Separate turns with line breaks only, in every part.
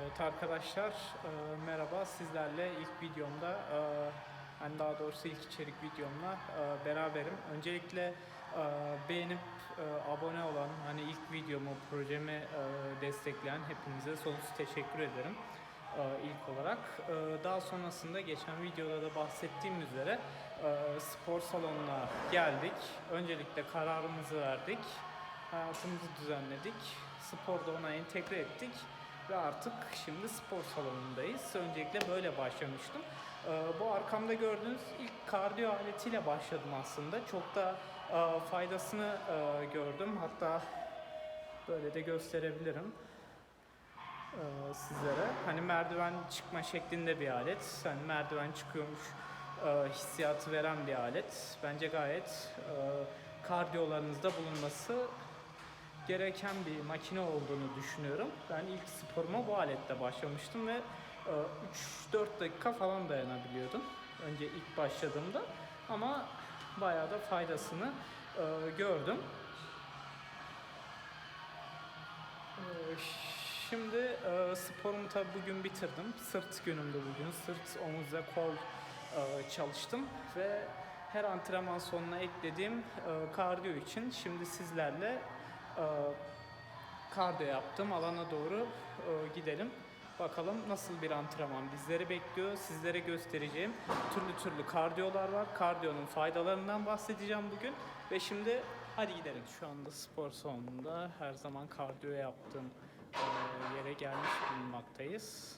Evet arkadaşlar e, merhaba sizlerle ilk videomda e, yani daha doğrusu ilk içerik videomla e, beraberim. Öncelikle e, beğenip abone olan hani ilk videomu projemi destekleyen hepinize sonsuz teşekkür ederim ilk olarak. Daha sonrasında geçen videoda da bahsettiğim üzere spor salonuna geldik. Öncelikle kararımızı verdik. Hayatımızı düzenledik. Sporda ona entegre ettik ve artık şimdi spor salonundayız. Öncelikle böyle başlamıştım. Ee, bu arkamda gördüğünüz ilk kardiyo aletiyle başladım aslında. Çok da e, faydasını e, gördüm. Hatta böyle de gösterebilirim e, sizlere. Hani merdiven çıkma şeklinde bir alet. Hani merdiven çıkıyormuş hissiyatı veren bir alet. Bence gayet e, kardiyolarınızda bulunması gereken bir makine olduğunu düşünüyorum. Ben ilk sporuma bu aletle başlamıştım ve e, 3-4 dakika falan dayanabiliyordum. Önce ilk başladığımda ama bayağı da faydasını e, gördüm. E, Şimdi e, sporumu tabi bugün bitirdim. Sırt günümdü bugün. Sırt, omuz ve kol e, çalıştım ve her antrenman sonuna eklediğim e, kardiyo için şimdi sizlerle e, kardiyo yaptım. Alana doğru e, gidelim. Bakalım nasıl bir antrenman bizleri bekliyor. Sizlere göstereceğim türlü türlü kardiyolar var. Kardiyonun faydalarından bahsedeceğim bugün. Ve şimdi hadi gidelim. Şu anda spor salonunda her zaman kardiyo yaptığım e, yere gelmiş bulunmaktayız.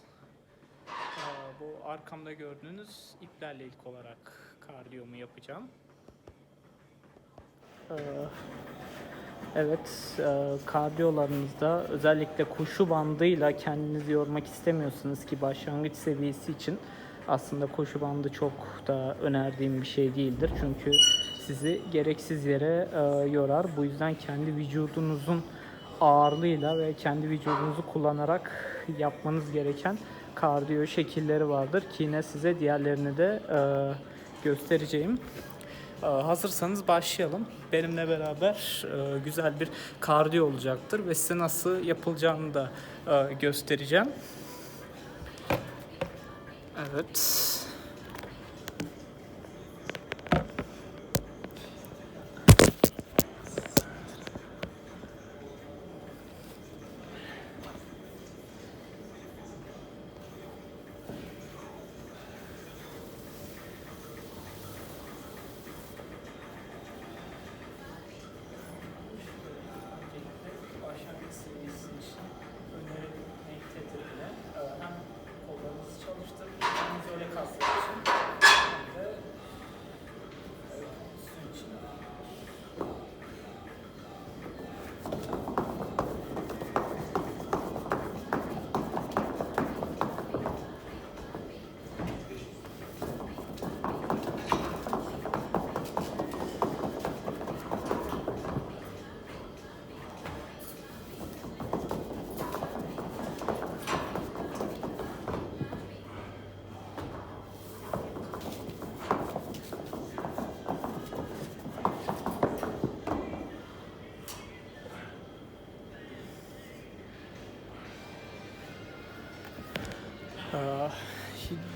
E, bu arkamda gördüğünüz iplerle ilk olarak kardiyomu yapacağım. Evet, e, kardiyolarınızda özellikle koşu bandıyla kendinizi yormak istemiyorsunuz ki başlangıç seviyesi için aslında koşu bandı çok da önerdiğim bir şey değildir. Çünkü sizi gereksiz yere e, yorar. Bu yüzden kendi vücudunuzun ağırlığıyla ve kendi vücudunuzu kullanarak yapmanız gereken kardiyo şekilleri vardır ki yine size diğerlerini de e, göstereceğim. Ee, Hazırsanız başlayalım. Benimle beraber e, güzel bir kardiyo olacaktır ve size nasıl yapılacağını da e, göstereceğim. Evet.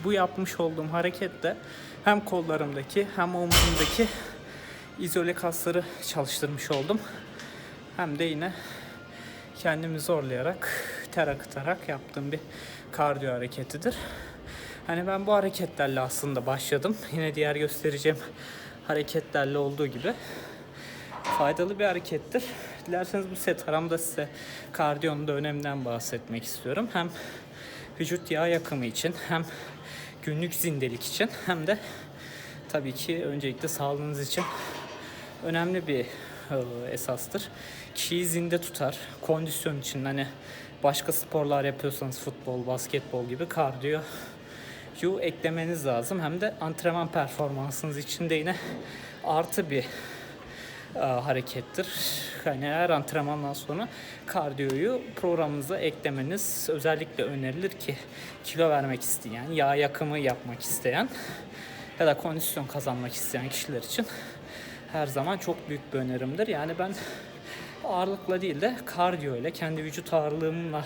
Bu yapmış olduğum harekette hem kollarımdaki hem omzumdaki izole kasları çalıştırmış oldum. Hem de yine kendimi zorlayarak, ter akıtarak yaptığım bir kardiyo hareketidir. Hani ben bu hareketlerle aslında başladım. Yine diğer göstereceğim hareketlerle olduğu gibi faydalı bir harekettir. Dilerseniz bu set aramda size kardiyonun da öneminden bahsetmek istiyorum. Hem vücut yağ yakımı için hem günlük zindelik için hem de tabii ki öncelikle sağlığınız için önemli bir esastır. Kişiyi zinde tutar. Kondisyon için hani başka sporlar yapıyorsanız futbol, basketbol gibi kardiyo eklemeniz lazım. Hem de antrenman performansınız için de yine artı bir e, harekettir. Yani her antrenmandan sonra kardiyoyu programınıza eklemeniz özellikle önerilir ki kilo vermek isteyen, yağ yakımı yapmak isteyen ya da kondisyon kazanmak isteyen kişiler için her zaman çok büyük bir önerimdir. Yani ben ağırlıkla değil de kardiyo ile kendi vücut ağırlığımla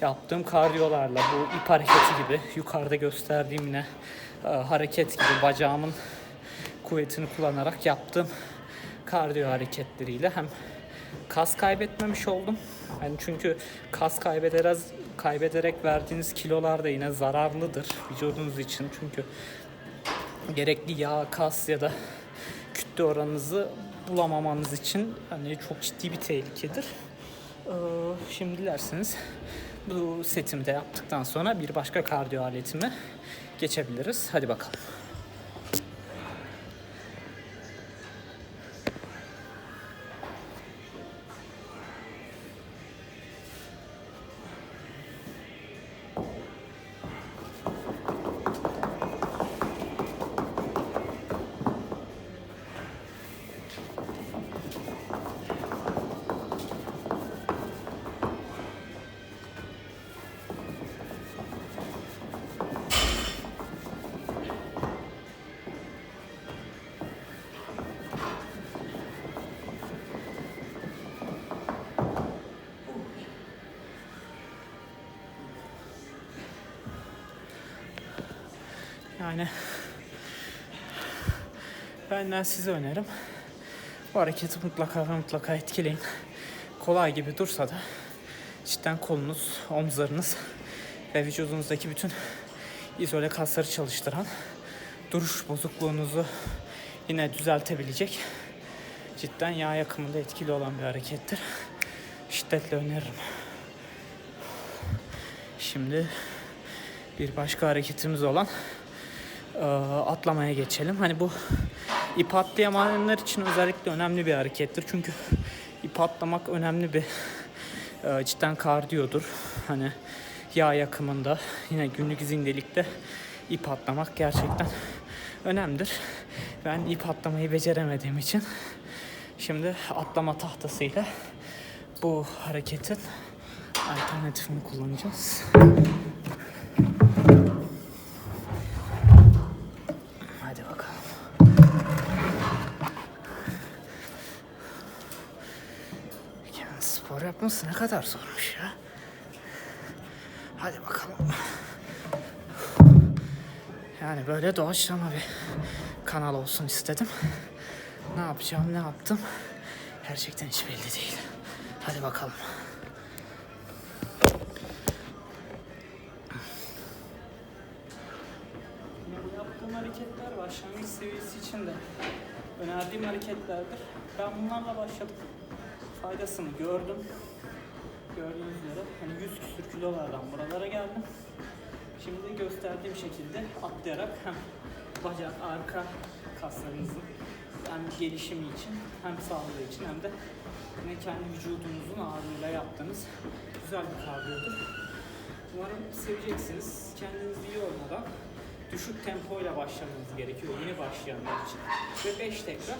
yaptığım kardiyolarla bu ip hareketi gibi yukarıda gösterdiğim yine e, hareket gibi bacağımın kuvvetini kullanarak yaptığım kardiyo hareketleriyle hem kas kaybetmemiş oldum. Yani çünkü kas kaybederek kaybederek verdiğiniz kilolar da yine zararlıdır vücudunuz için. Çünkü gerekli yağ, kas ya da kütle oranınızı bulamamanız için hani çok ciddi bir tehlikedir. Ee, Şimdi dilerseniz bu setimi de yaptıktan sonra bir başka kardiyo aletime geçebiliriz. Hadi bakalım. Yani benden size önerim bu hareketi mutlaka ve mutlaka etkileyin. Kolay gibi dursa da cidden kolunuz, omuzlarınız ve vücudunuzdaki bütün izole kasları çalıştıran duruş bozukluğunuzu yine düzeltebilecek cidden yağ yakımında etkili olan bir harekettir. Şiddetle öneririm. Şimdi bir başka hareketimiz olan e, atlamaya geçelim. Hani bu ip atlayamayanlar için özellikle önemli bir harekettir. Çünkü ip atlamak önemli bir e, cidden kardiyodur. Hani yağ yakımında yine günlük zindelikte ip atlamak gerçekten önemlidir. Ben ip atlamayı beceremediğim için şimdi atlama tahtasıyla bu hareketin alternatifini kullanacağız. Hadi bakalım. Yani spor yapması ne kadar zormuş ya. Hadi bakalım. Yani böyle doğaçlama bir kanal olsun istedim. Ne yapacağım, ne yaptım gerçekten hiç belli değil. Hadi bakalım. Yaptığım hareketler başlangıç seviyesi için de önerdiğim hareketlerdir. Ben bunlarla başladım. Faydasını gördüm. Gördüğünüz üzere hani 100 küsür kilolardan buralara geldim. Şimdi gösterdiğim şekilde atlayarak hem bacak, arka kaslarınızın hem gelişimi için hem sağlığı için hem de yine kendi vücudunuzun ağırlığıyla yaptığınız güzel bir kardiyodur. Umarım seveceksiniz. Kendinizi iyi olmadan düşük tempoyla başlamanız gerekiyor yeni başlayanlar için. Ve 5 tekrar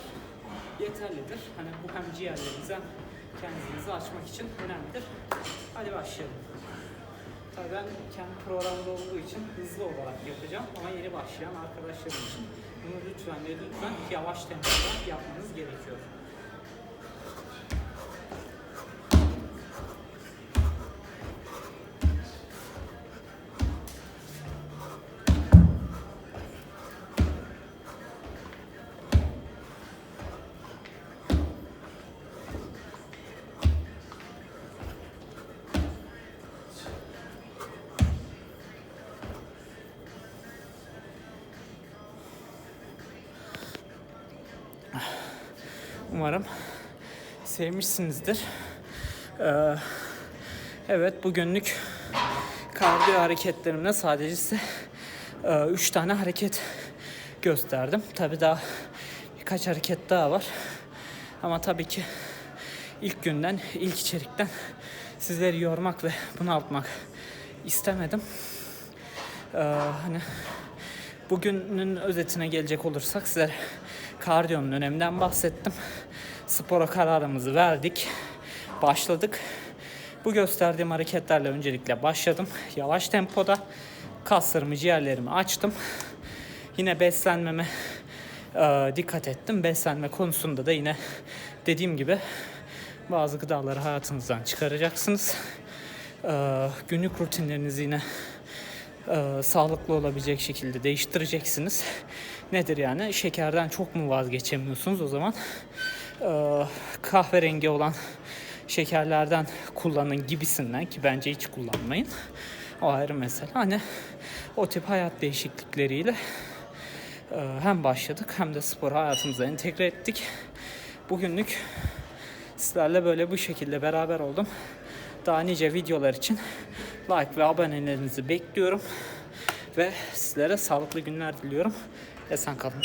yeterlidir. Hani bu hem ciğerlerinizi hem kendinizi açmak için önemlidir. Hadi başlayalım. Tabii ben kendi programda olduğu için hızlı olarak yapacağım ama yeni başlayan arkadaşlarım için bunu lütfen lütfen yavaş tempoda yapmanız gerekiyor. Umarım sevmişsinizdir. Ee, evet bugünlük kardiyo hareketlerimde sadece size 3 tane hareket gösterdim. Tabi daha birkaç hareket daha var. Ama tabii ki ilk günden, ilk içerikten sizleri yormak ve bunaltmak istemedim. Ee, hani bugünün özetine gelecek olursak size kardiyonun öneminden bahsettim. Spora kararımızı verdik. Başladık. Bu gösterdiğim hareketlerle öncelikle başladım. Yavaş tempoda kaslarımı, ciğerlerimi açtım. Yine beslenmeme e, dikkat ettim. Beslenme konusunda da yine dediğim gibi bazı gıdaları hayatınızdan çıkaracaksınız. e, günlük rutinlerinizi yine e, sağlıklı olabilecek şekilde değiştireceksiniz. Nedir yani? Şekerden çok mu vazgeçemiyorsunuz? O zaman e, kahverengi olan şekerlerden kullanın gibisinden ki bence hiç kullanmayın. O ayrı mesele. Hani o tip hayat değişiklikleriyle e, hem başladık hem de sporu hayatımıza entegre ettik. Bugünlük sizlerle böyle bu şekilde beraber oldum. Daha nice videolar için like ve abonelerinizi bekliyorum. Ve sizlere sağlıklı günler diliyorum. Esen kalın.